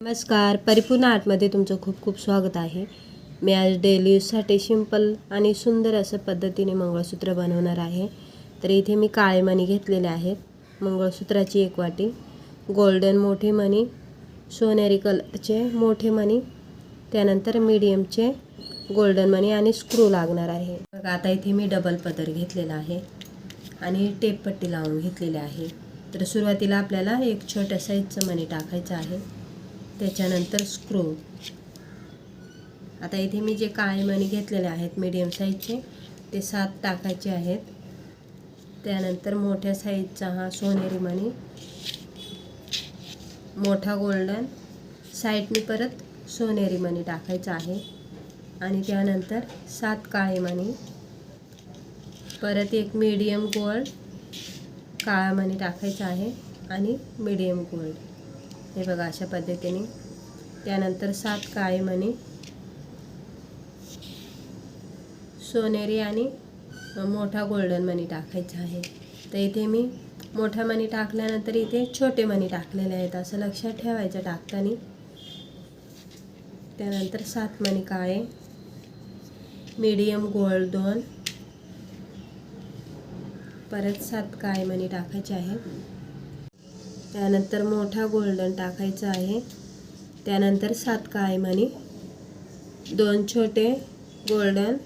नमस्कार परिपूर्ण आर्टमध्ये तुमचं खूप खूप स्वागत आहे. मी आज डेली यूजसाठी सिंपल आणि सुंदर असं पद्धतीने मंगळसूत्र बनवणार आहे. तर इथे मी काळे मणी घेतलेले आहेत. मंगळसूत्राची एक वाटी गोल्डन मोठे मणी सोनेरी कलरचे मोठे मणी त्यानंतर मीडियमचे गोल्डन मणी आणि स्क्रू लागणार आहे. बघा आता इथे मी डबल पदर घेतलेला आहे आणि टेपपट्टी लावून घेतलेली आहे. तर सुरुवातीला आपल्याला एक छोट्या साईजचं मणी टाकायचं आहे. त्याच्यानंतर स्क्रू आता इथे मी जे काळे मणी घेतलेले आहेत मीडियम साईजचे ते सात टाकायचे आहेत. त्यानंतर मोठ्या साईजचा हा सोनेरी मणी. मोठा गोल्डन साईडनी परत सोनेरी मणी टाकायचा आहे. आणि त्यानंतर सात काळे मणी. परत एक मीडियम गोल्ड काळा मणी टाकायचा आहे आणि मीडियम गोल्ड हे बघा अशा पद्धतीने. त्यानंतर सात काळे मणी सोनेरी आणि मोठा गोल्डन मनी टाकायचा आहे. तर इथे मी मोठा मनी टाकल्यानंतर इथे छोटे मनी टाकलेले आहेत. असं लक्षात ठेवायचं टाकताना. त्यानंतर सात मणी काळे. मीडियम गोल्ड दोन. परत सात काळे मणी टाकायचे आहे. त्यानंतर मोठा गोल्डन टाकायचा आहे. त्यानंतर सात काळे मणी दोन छोटे गोल्डन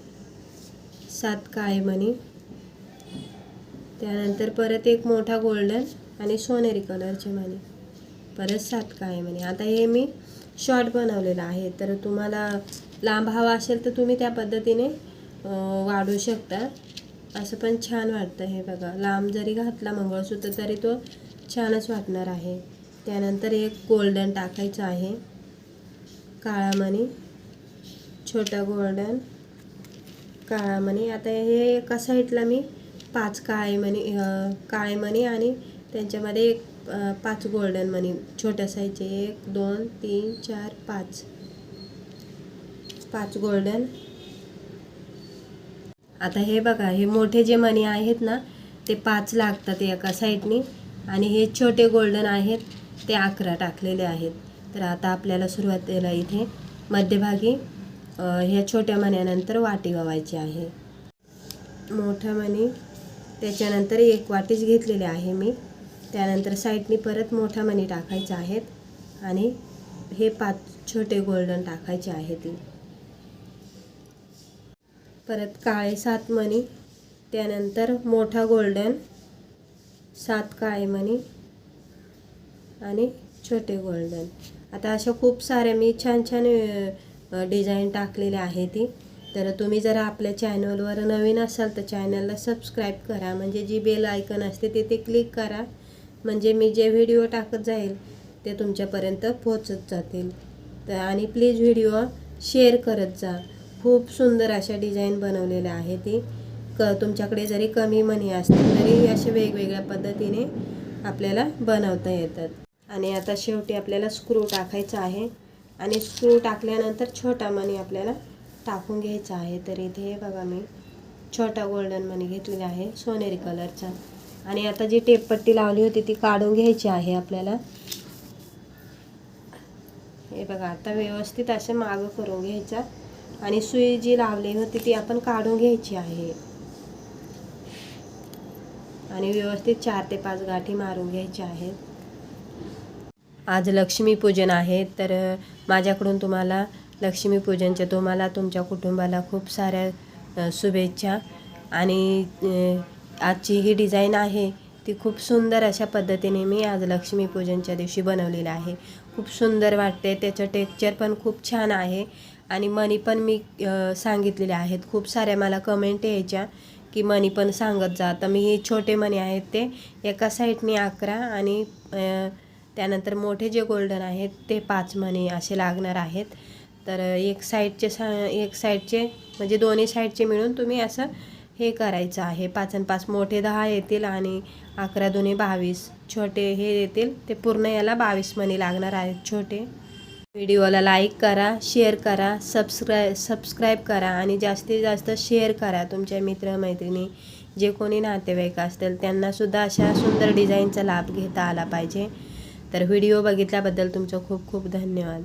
सात काळे मणी त्यानंतर परत एक मोठा गोल्डन आणि सोनेरी कलरचे मणी परत सात काळे मणी आता हे मी शॉर्ट बनवलेलं आहे. तर तुम्हाला लांब हवा असेल तर तुम्ही त्या पद्धतीने वाढू शकता. असं पण छान वाटतं हे बघा. लांब जरी घातला मंगळसूत्र तरी तो छानच वाटणार आहे. त्यानंतर एक गोल्डन टाकायचं आहे. काळा मणी छोटा गोल्डन काळा मणी. आता हे एका साईडला मी पाच काळे मणी काळे मणी आणि त्यांच्यामध्ये एक पाच गोल्डन मणी. छोट्या साईजचे एक दोन तीन चार पाच. पाच गोल्डन आता हे बघा हे मोठे जे मणी आहेत ना ते पाच लागतात एका साईडनी आणि हे छोटे गोल्डन आहेत ते अकरा टाकलेले आहेत. तर आता आपल्याला सुरुवातीला इथे मध्यभागी ह्या छोट्या मण्यानंतर वाटी वावायची आहे. मोठ्या मणी त्याच्यानंतर एक वाटीच घेतलेली आहे मी. त्यानंतर साईडनी परत मोठ्या मणी टाकायचा आहेत आणि हे पाच छोटे गोल्डन टाकायचे आहेत. परत काळे सात मणी त्यानंतर मोठा गोल्डन सात काळे मणी आणि छोटे गोल्डन. आता अशा खूप साऱ्या मी छान छान डिझाईन टाकलेल्या आहे ती. तर तुम्ही जर आपल्या चॅनलवर नवीन असाल तर चॅनलला सबस्क्राईब करा. म्हणजे जी बेल आयकन असते तिथे क्लिक करा. म्हणजे मी जे व्हिडिओ टाकत जाईल ते तुमच्यापर्यंत पोहोचत जातील. तर आणि प्लीज व्हिडिओ शेअर करत जा. खूप सुंदर अशा डिझाईन बनवलेल्या आहे ती. क तुमच्याकडे जरी कमी मनी असतील तरी असे वेगवेगळ्या पद्धतीने आपल्याला बनवता येतात. आणि आता शेवटी आपल्याला स्क्रू टाकायचा आहे. आणि स्क्रू टाकल्यानंतर छोटा मणी आपल्याला टाकून घ्यायचा आहे. तर इथे हे बघा मी छोटा गोल्डन मणी घेतलेला आहे सोनेरी कलरचा आणि आता जी टेपपट्टी लावली होती ती काढून घ्यायची आहे आपल्याला. हे बघा आता व्यवस्थित असं मागं करून घ्यायचा आणि सुई जी लावली होती ती आपण काढून घ्यायची आहे. आणि व्यवस्थित चार ते पाच गाठी मारून घ्यायच्या आहेत. आज लक्ष्मीपूजन आहे तर माझ्याकडून तुम्हाला लक्ष्मीपूजनच्या तुम्हाला तुमच्या कुटुंबाला खूप साऱ्या शुभेच्छा आणि आजची ही डिझाईन आहे ती खूप सुंदर अशा पद्धतीने मी आज लक्ष्मीपूजनच्या दिवशी बनवलेलं आहे. खूप सुंदर वाटते त्याचं टेक्चर पण खूप छान आहे आणि मनी पण मी सांगितलेले आहेत. खूप साऱ्या मला कमेंट यायच्या. की मनी पण सांगत जा. तर मी हे छोटे मनी आहेत ते एका साईडने अकरा आणि त्यानंतर मोठे जे गोल्डन आहेत ते पाच मणी असे लागणार आहेत. तर एक साईडचे सा एक साईडचे म्हणजे दोन्ही साईडचे मिळून तुम्ही असं हे करायचं आहे. पाच आणि पाच मोठे दहा येतील आणि अकरा दोन्ही बावीस. छोटे हे येतील ते पूर्ण याला बावीस मणी लागणार आहेत छोटे. व्हिडिओला लाईक करा शेअर करा सबस्क्राय सबस्क्राईब करा आणि जास्तीत जास्त शेअर करा तुमच्या मित्रमैत्रिणी. जे कोणी नातेवाईक असतील त्यांनासुद्धा अशा सुंदर डिझाईनचा लाभ घेता आला पाहिजे. तर व्हिडिओ बघितल्याबद्दल तुमचं खूप खूप धन्यवाद.